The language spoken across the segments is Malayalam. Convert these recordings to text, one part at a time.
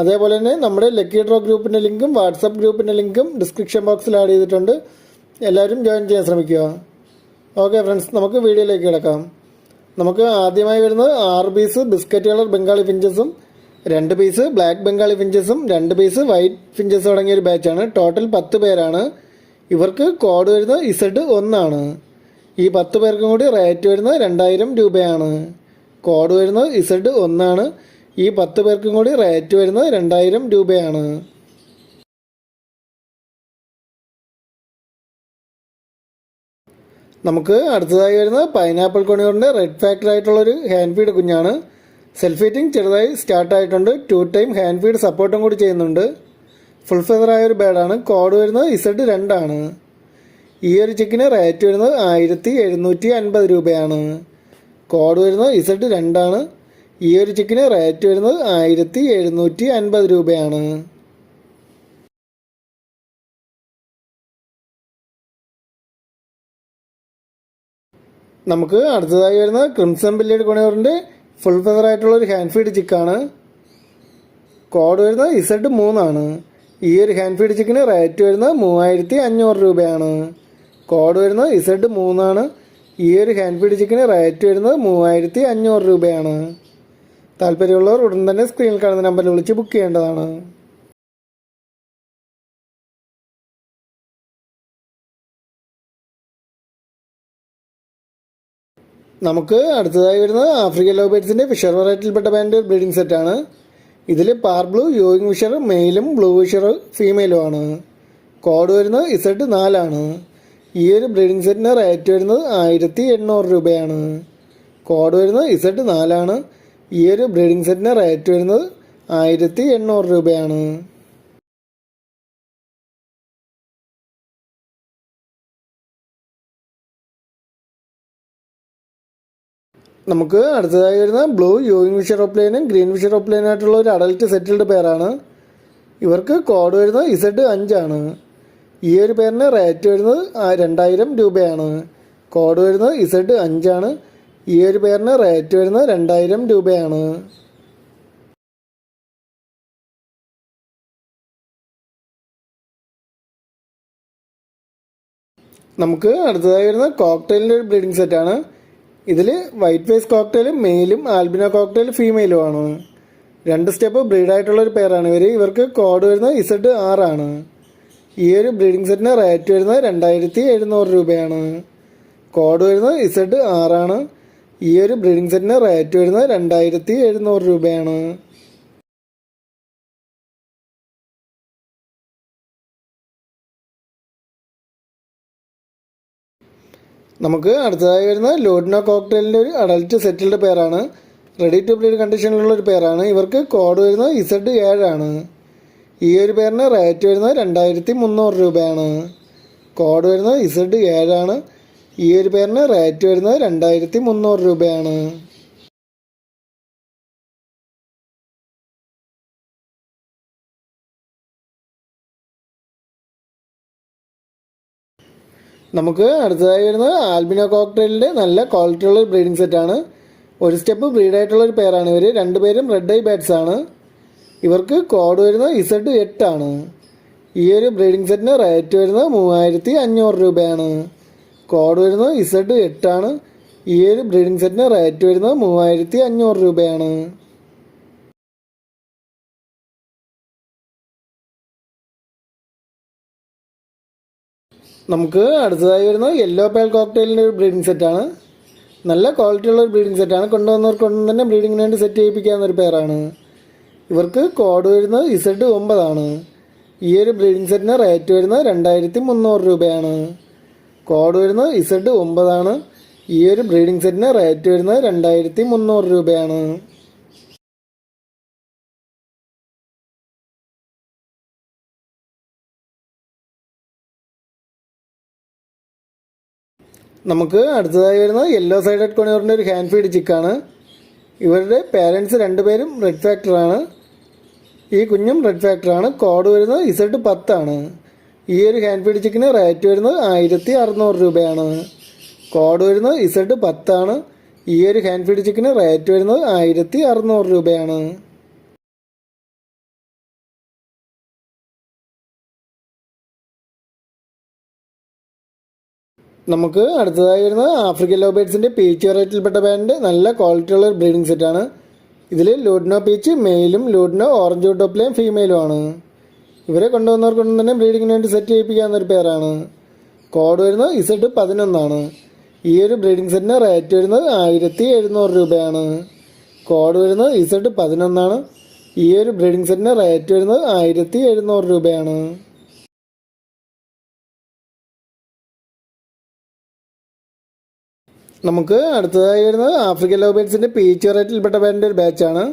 അതേപോലെ തന്നെ നമ്മുടെ ലക്കി ഡ്രോ ഗ്രൂപ്പിന്റെ ലിങ്കും വാട്സപ്പ് ഗ്രൂപ്പിന്റെ ലിങ്കും ഡിസ്ക്രിപ്ഷൻ ബോക്സിൽ ആഡ് ചെയ്തിട്ടുണ്ട്. എല്ലാവരും ജോയിൻ ചെയ്യാൻ ശ്രമിക്കുക. ഓക്കെ ഫ്രണ്ട്സ് നമുക്ക് വീഡിയോയിലേക്ക് കിടക്കാം. നമുക്ക് ആദ്യമായി വരുന്നത് ആറ് പീസ് ബിസ്ക്കറ്റ് കളർ ബംഗാളി ഫിഞ്ചസും രണ്ട് പീസ് ബ്ലാക്ക് ബംഗാളി ഫിഞ്ചസും രണ്ട് പീസ് വൈറ്റ് ഫിഞ്ചസ് അടങ്ങിയ ഒരു ബാച്ചാണ് ടോട്ടൽ പത്ത് പേരാണ്. ഇവർക്ക് കോഡ് വരുന്നത് ഇസഡ് ഒന്നാണ്. ഈ പത്ത് പേർക്കും കൂടി റേറ്റ് വരുന്നത് രണ്ടായിരം രൂപയാണ്. കോഡ് വരുന്നത് ഇസഡ് ഒന്നാണ്. ഈ പത്ത് പേർക്കും കൂടി റേറ്റ് വരുന്നത് രണ്ടായിരം രൂപയാണ്. നമുക്ക് അടുത്തതായി വരുന്നത് പൈനാപ്പിൾ കൊണിയൂറിന്റെ റെഡ് ഫാക്ടർ ആയിട്ടുള്ളൊരു ഹാൻഡ് ഫീഡ് കുഞ്ഞാണ്. സെൽഫ് ഫീറ്റിംഗ് ചെറുതായി സ്റ്റാർട്ട് ആയിട്ടുണ്ട്. ടു ടൈം ഹാൻഡ് ഫീഡ് സപ്പോർട്ടും കൂടി ചെയ്യുന്നുണ്ട്. ഫുൾ ഫെദറായ ഒരു ബേഡാണ് കോഡ് വരുന്നത് ഇസഡ് രണ്ടാണ്. ഈ ഒരു ചിക്കിന് റേറ്റ് വരുന്നത് ആയിരത്തി എഴുന്നൂറ്റി അൻപത് രൂപയാണ്. കോഡ് വരുന്നത് ഇസഡ് രണ്ടാണ്. ഈ ഒരു ചിക്കന് റേറ്റ് വരുന്നത് ആയിരത്തി എഴുന്നൂറ്റി അൻപത് രൂപയാണ്. നമുക്ക് അടുത്തതായി വരുന്നത് ക്രിംസൺ ബില്ലിയുടെ കൊണിയൂറിന്റെ ഫുൾ ഫെദർ ആയിട്ടുള്ള ഒരു ഹാൻഡ് ഫീഡ് ചിക്കാണ്. കോഡ് വരുന്നത് ഇസഡ് മൂന്നാണ്. ഈ ഒരു ഹാൻഡ് ഫീഡ് ചിക്കന് റേറ്റ് വരുന്നത് മൂവായിരത്തി അഞ്ഞൂറ് രൂപയാണ്. കോഡ് വരുന്നത് ഇസഡ് മൂന്നാണ്. ഈ ഒരു ഹാൻഡ് ഫീഡ് ചിക്കന് റേറ്റ് വരുന്നത് മൂവായിരത്തി അഞ്ഞൂറ് രൂപയാണ്. താല്പര്യമുള്ളവർ ഉടൻ തന്നെ സ്ക്രീനിൽ കാണുന്ന നമ്പറിൽ വിളിച്ച് ബുക്ക് ചെയ്യേണ്ടതാണ്. നമുക്ക് അടുത്തതായി വരുന്നത് ആഫ്രിക്കൻ ലോബേറ്റ്സിന്റെ ഫിഷർ വെറൈറ്റിയിൽപ്പെട്ട ബാൻഡ് ബ്രീഡിംഗ് സെറ്റാണ് ഇതിൽ പാർ ബ്ലൂ യോയിങ് ഫിഷർ മെയിലും ബ്ലൂ ഫിഷർ ഫീമെയിലും ആണ്. കോഡ് വരുന്നത് ഇസഡ് നാലാണ് ഈ ഒരു ബ്രീഡിംഗ് സെറ്റിന് റേറ്റ് വരുന്നത് ആയിരത്തി എണ്ണൂറ് രൂപയാണ്. കോഡ് വരുന്നത് ഇസഡ് നാലാണ് ഈ ഒരു ബ്രീഡിംഗ് സെറ്റിന് റേറ്റ് വരുന്നത് ആയിരത്തി എണ്ണൂറ് രൂപയാണ്. നമുക്ക് അടുത്തതായി വരുന്ന ബ്ലൂ യൂയിങ് ഓപ്ലൈനും ഗ്രീൻ ആയിട്ടുള്ള ഒരു അഡൽട്ട് സെറ്റിൽഡ് പേരാണ് ഇവർക്ക് കോഡ് വരുന്നത് ഇസഡ് അഞ്ചാണ്. ഈ ഒരു പേരിന് റേറ്റ് വരുന്നത് രണ്ടായിരം രൂപയാണ്. കോഡ് വരുന്നത് ഇസഡ് അഞ്ചാണ്. ഈ ഒരു പേരിന് റേറ്റ് വരുന്നത് രണ്ടായിരം രൂപയാണ്. നമുക്ക് അടുത്തതായി വരുന്ന കോക്ടെയിലിന്റെ ഒരു ബ്രീഡിംഗ് സെറ്റാണ് ഇതിൽ വൈറ്റ് ഫേസ് കോക്ടെയിൽ മെയിലും ആൽബിനോ കോക്ടെയിൽ ഫീമെയിലും ആണ്. രണ്ട് സ്റ്റെപ്പ് ബ്രീഡായിട്ടുള്ള ഒരു പേരാണ് ഇവർ ഇവർക്ക് കോഡ് വരുന്നത് ഇസഡ് ആറാണ് ഈ ഒരു ബ്രീഡിംഗ് സെറ്റിന് റേറ്റ് വരുന്നത് രണ്ടായിരത്തി എഴുന്നൂറ് രൂപയാണ്. കോഡ് വരുന്നത് ഇസഡ് ആറാണ് ഈ ഒരു ബ്രീഡിംഗ് സെറ്റിന് റേറ്റ് വരുന്നത് രണ്ടായിരത്തി എഴുന്നൂറ് രൂപയാണ്. നമുക്ക് അടുത്തതായി വരുന്ന ലോഡിനോ കോക്ടെയിലിന്റെ ഒരു അഡൽറ്റ് സെറ്റിൽഡ് പേരാണ്. റെഡി ടു ബ്രീഡ് കണ്ടീഷനിലുള്ള ഒരു പേരാണ്. ഇവർക്ക് കോഡ് വരുന്നത് ഇസഡ് ഏഴാണ്. ഈ ഒരു പേരിന് റേറ്റ് വരുന്നത് രണ്ടായിരത്തി മുന്നൂറ് രൂപയാണ്. കോഡ് വരുന്നത് ഇസഡ് ഏഴാണ്. ഈ ഒരു പേരിന് റേറ്റ് വരുന്നത് രണ്ടായിരത്തി മുന്നൂറ് രൂപയാണ്. നമുക്ക് അടുത്തതായി വരുന്നത് ആൽബിനോ കോക്ടെയിലിന്റെ നല്ല ക്വാളിറ്റിയുള്ള ഒരു ബ്രീഡിംഗ് സെറ്റാണ് ഒരു സ്റ്റെപ്പ് ബ്രീഡായിട്ടുള്ള ഒരു പേരാണ് ഇവർ രണ്ടുപേരും റെഡ് ഐ ബാറ്റ്സ് ആണ്. ഇവർക്ക് കോഡ് വരുന്നത് ഇസഡ് എട്ടാണ് ഈ ഒരു ബ്രീഡിംഗ് സെറ്റിന് റേറ്റ് വരുന്നത് മൂവായിരത്തി അഞ്ഞൂറ് രൂപയാണ്. കോഡ് വരുന്നത് ഇസഡ് എട്ടാണ്. ഈ ഒരു ബ്രീഡിംഗ് സെറ്റിന് റേറ്റ് വരുന്നത് മൂവായിരത്തി അഞ്ഞൂറ് രൂപയാണ്. നമുക്ക് അടുത്തതായി വരുന്നത് യെല്ലോ പേൾ കോക്ടെയിലിന്റെ ഒരു ബ്രീഡിംഗ് സെറ്റാണ് നല്ല ക്വാളിറ്റി ഉള്ള ഒരു ബ്രീഡിംഗ് സെറ്റാണ് കൊണ്ടുവന്നവർക്ക് കൊണ്ട് തന്നെ ബ്രീഡിംഗിന് വേണ്ടി സെറ്റ് ചെയ്യിപ്പിക്കാവുന്ന ഒരു പേരാണ് ഇവർക്ക് കോഡ് വരുന്നത് ഇസഡ് ഒമ്പതാണ്. ഈ ഒരു ബ്രീഡിംഗ് സെറ്റിന് റേറ്റ് വരുന്നത് രണ്ടായിരത്തി മുന്നൂറ് രൂപയാണ്. കോഡ് വരുന്നത് ഇസഡ് ഒമ്പതാണ്. ഈ ഒരു ബ്രീഡിംഗ് സെറ്റിന് റേറ്റ് വരുന്നത് രണ്ടായിരത്തി മുന്നൂറ് രൂപയാണ്. നമുക്ക് അടുത്തതായി വരുന്നത് യെല്ലോ സൈഡഡ് കോണിയോറിന്റെ ഒരു ഹാൻഡ് ഫീഡ് ചിക്കാണ് ഇവരുടെ പേരൻസ് രണ്ടുപേരും റെഡ് ഫാക്ടറാണ് ഈ കുഞ്ഞും റെഡ് ഫാക്ടറാണ് കോഡ് വരുന്നത് ഇസഡ് പത്താണ്. ഈ ഒരു ഹാൻഡ് ഫീഡ് ചിക്കന് റേറ്റ് വരുന്നത് ആയിരത്തി അറുന്നൂറ് രൂപയാണ്. കോഡ് വരുന്നത് ഇസഡ് പത്താണ്. ഈ ഒരു ഹാൻഡ് ഫീഡ് ചിക്കന് റേറ്റ് വരുന്നത് ആയിരത്തി അറുന്നൂറ് രൂപയാണ്. നമുക്ക് അടുത്തതായി വരുന്നത് ആഫ്രിക്കൻ ലോബേറ്റ്സിന്റെ പീച്ച് വെറൈറ്റിയിൽപ്പെട്ട ബാൻഡ് നല്ല ക്വാളിറ്റിയുള്ള ഒരു ബ്രീഡിംഗ് സെറ്റാണ് ഇതിൽ ലൂഡിനോ പീച്ച് മെയിലും ലൂഡിനോ ഓറഞ്ച് ടോപ്പിലെയും ഫീമെയിലും ആണ്. ഇവരെ കൊണ്ടുവന്നവർക്കൊന്നും തന്നെ ബ്രീഡിങ്ങിന് വേണ്ടി സെറ്റ് ചെയ്യിപ്പിക്കാവുന്ന ഒരു പേരാണ് കോഡ് വരുന്നത് ഇസെട്ട് പതിനൊന്നാണ്. ഈ ഒരു ബ്രീഡിംഗ് സെറ്റിന് റേറ്റ് വരുന്നത് ആയിരത്തി എഴുന്നൂറ് രൂപയാണ്. കോഡ് വരുന്നത് ഇസെട്ട് പതിനൊന്നാണ്. ഈ ഒരു ബ്രീഡിംഗ് സെറ്റിന് റേറ്റ് വരുന്നത് ആയിരത്തി എഴുന്നൂറ് രൂപയാണ്. നമുക്ക് അടുത്തതായി വരുന്നത് ആഫ്രിക്കൻ ലോബേറ്റ്സിന്റെ പീച്ച് റേറ്റിൽപ്പെട്ട പേരിന്റെ ഒരു ബാച്ചാണ്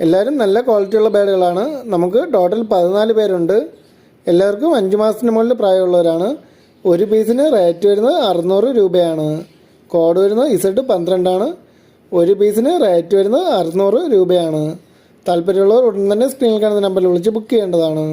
എല്ലാവരും നല്ല ക്വാളിറ്റിയുള്ള ബാഡുകളാണ്. നമുക്ക് ടോട്ടൽ പതിനാല് പേരുണ്ട്. എല്ലാവർക്കും അഞ്ച് മാസത്തിന് മുകളിൽ പ്രായമുള്ളവരാണ്. ഒരു പീസിന് റേറ്റ് വരുന്നത് അറുന്നൂറ് രൂപയാണ്. കോഡ് വരുന്നത് ഇസഡ് പന്ത്രണ്ടാണ്. ഒരു പീസിന് റേറ്റ് വരുന്നത് അറുന്നൂറ് രൂപയാണ്. താല്പര്യമുള്ളവർ ഉടൻ തന്നെ സ്ക്രീനിൽ കാണുന്ന നമ്പറിൽ വിളിച്ച് ബുക്ക് ചെയ്യേണ്ടതാണ്.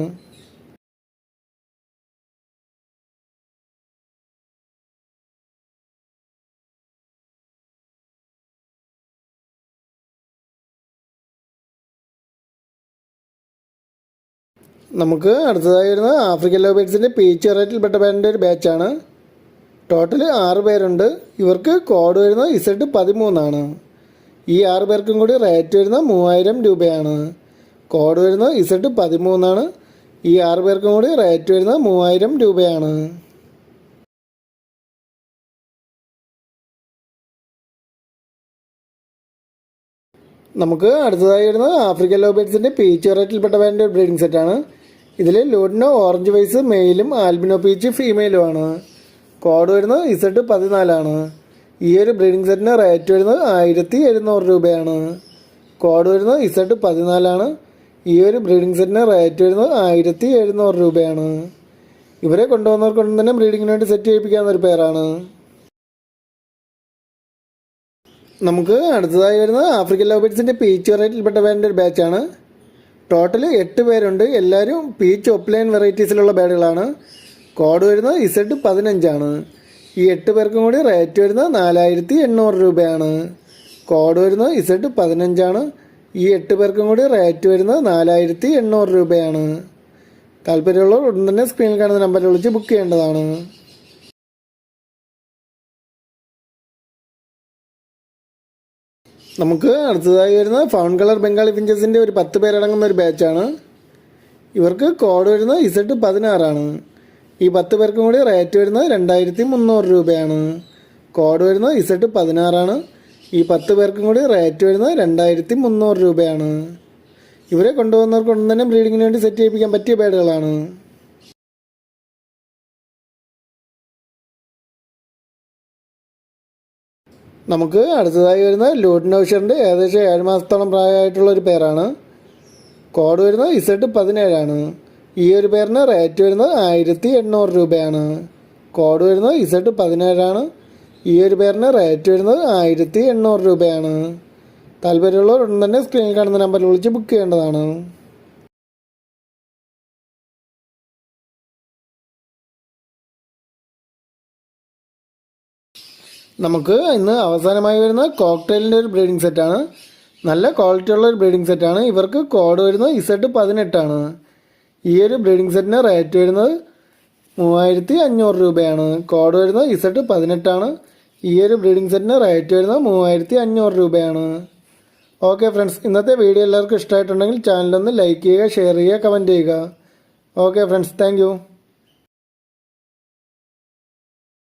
നമുക്ക് അടുത്തതായി വരുന്നത് ആഫ്രിക്കൻ ലോബേറ്റ്സിന്റെ പീച്ച് വെറൈറ്റിയിൽപ്പെട്ട ബാൻഡിന്റെ ഒരു ബാച്ചാണ് ടോട്ടൽ ആറ് പേരുണ്ട്. ഇവർക്ക് കോഡ് വരുന്നത് ഇസഡ് പതിമൂന്നാണ്. ഈ ആറ് പേർക്കും കൂടി റേറ്റ് വരുന്നത് മൂവായിരം രൂപയാണ്. കോഡ് വരുന്നത് ഇസഡ് പതിമൂന്നാണ്. ഈ ആറ് പേർക്കും കൂടി റേറ്റ് വരുന്നത് മൂവായിരം രൂപയാണ്. നമുക്ക് അടുത്തതായി വരുന്നത് ആഫ്രിക്കൻ ലോബേറ്റ്സിന്റെ പീച്ച് വെറൈറ്റിയിൽപ്പെട്ട ഒരു ബ്രീഡിംഗ് സെറ്റാണ് ഇതിൽ ലൂഡിനോ ഓറഞ്ച് വൈസ് മെയിലും ആൽബിനോ പീച്ച് ഫീമെയിലുമാണ് കോഡ് വരുന്നത് ഇസഡ് പതിനാലാണ്. ഈ ഒരു ബ്രീഡിംഗ് സെറ്റിന് റേറ്റ് വരുന്നത് ആയിരത്തി എഴുന്നൂറ് രൂപയാണ്. കോഡ് വരുന്നത് ഇസഡ് പതിനാലാണ്. ഈ ഒരു ബ്രീഡിംഗ് സെറ്റിന് റേറ്റ് വരുന്നത് ആയിരത്തി എഴുന്നൂറ് രൂപയാണ്. ഇവരെ കൊണ്ടുവന്നവർക്കൊന്നും തന്നെ ബ്രീഡിങ്ങിന് വേണ്ടി സെറ്റ് ചെയ്യിപ്പിക്കാവുന്ന ഒരു പേരാണ്. നമുക്ക് അടുത്തതായി വരുന്നത് ആഫ്രിക്കൻ ലോബേറ്റ്സിന്റെ പീച്ച് വെറൈറ്റിയിൽപ്പെട്ട ബാഡിന്റെ ഒരു ബാച്ചാണ്. ടോട്ടൽ എട്ട് പേരുണ്ട്. എല്ലാവരും പീച്ച് ഒപ്ലൈൻ വെറൈറ്റീസിലുള്ള ബാഡുകളാണ്. കോഡ് വരുന്നത് ഇസഡ് പതിനഞ്ചാണ്. ഈ എട്ട് പേർക്കും കൂടി റേറ്റ് വരുന്നത് നാലായിരത്തി എണ്ണൂറ് രൂപയാണ്. കോഡ് വരുന്നത് ഇസഡ് പതിനഞ്ചാണ്. ഈ എട്ട് പേർക്കും കൂടി റേറ്റ് വരുന്നത് നാലായിരത്തി എണ്ണൂറ് രൂപയാണ്. താല്പര്യമുള്ളവർ ഉടൻ തന്നെ സ്ക്രീനിൽ കാണുന്ന നമ്പറിൽ വിളിച്ച് ബുക്ക് ചെയ്യേണ്ടതാണ്. നമുക്ക് അടുത്തതായി വരുന്നത് ഫൗൺ കളർ ബംഗാളി ഫിഞ്ചസിന്റെ ഒരു പത്ത് പേരടങ്ങുന്ന ഒരു ബാച്ചാണ്. ഇവർക്ക് കോഡ് വരുന്നത് ഇസഡ് പതിനാറാണ്. ഈ പത്ത് പേർക്കും കൂടി റേറ്റ് വരുന്നത് രണ്ടായിരത്തി മുന്നൂറ് രൂപയാണ്. കോഡ് വരുന്നത് ഇസഡ് പതിനാറാണ്. ഈ പത്ത് പേർക്കും കൂടി റേറ്റ് വരുന്നത് രണ്ടായിരത്തി മുന്നൂറ് രൂപയാണ്. ഇവരെ കൊണ്ടുവന്നവർക്ക് ഉടൻ തന്നെ ബ്രീഡിങ്ങിന് വേണ്ടി സെറ്റ് ചെയ്യിപ്പിക്കാൻ പറ്റിയ ബേഡുകളാണ് നമുക്ക് അടുത്തതായി വരുന്ന ലൂട്ടിനോഷറിന്റെ ഏകദേശം ഏഴ് മാസത്തോളം പ്രായമായിട്ടുള്ള ഒരു പേരാണ്. കോഡ് വരുന്നത് ഇസഡ് പതിനേഴാണ്. ഈ ഒരു പേരിന് റേറ്റ് വരുന്നത് ആയിരത്തി എണ്ണൂറ് രൂപയാണ്. കോഡ് വരുന്നത് ഇസഡ് പതിനേഴാണ്. ഈ ഒരു പേരിന് റേറ്റ് വരുന്നത് ആയിരത്തി എണ്ണൂറ് രൂപയാണ്. താല്പര്യമുള്ളവർ ഉടൻ തന്നെ സ്ക്രീനിൽ കാണുന്ന നമ്പറിൽ വിളിച്ച് ബുക്ക് ചെയ്യേണ്ടതാണ്. നമുക്ക് ഇന്ന് അവസാനമായി വരുന്ന കോക്ടെയിലിന്റെ ഒരു ബ്രീഡിംഗ് സെറ്റാണ് നല്ല ക്വാളിറ്റി ഉള്ള ഒരു ബ്രീഡിംഗ് സെറ്റാണ് ഇവർക്ക് കോഡ് വരുന്നത് ഇസെഡ് പതിനെട്ടാണ് ഈ ഒരു ബ്രീഡിംഗ് സെറ്റിന് റേറ്റ് വരുന്നത് മൂവായിരത്തി അഞ്ഞൂറ് രൂപയാണ്. കോഡ് വരുന്നത് ഇസെഡ് പതിനെട്ടാണ് ഈ ഒരു ബ്രീഡിംഗ് സെറ്റിന് റേറ്റ് വരുന്നത് മൂവായിരത്തി അഞ്ഞൂറ് രൂപയാണ്. ഓക്കെ ഫ്രണ്ട്സ് ഇന്നത്തെ വീഡിയോ എല്ലാവർക്കും ഇഷ്ടമായിട്ടുണ്ടെങ്കിൽ ചാനലൊന്ന് ലൈക്ക് ചെയ്യുക ഷെയർ ചെയ്യുക കമന്റ് ചെയ്യുക. Okay friends thank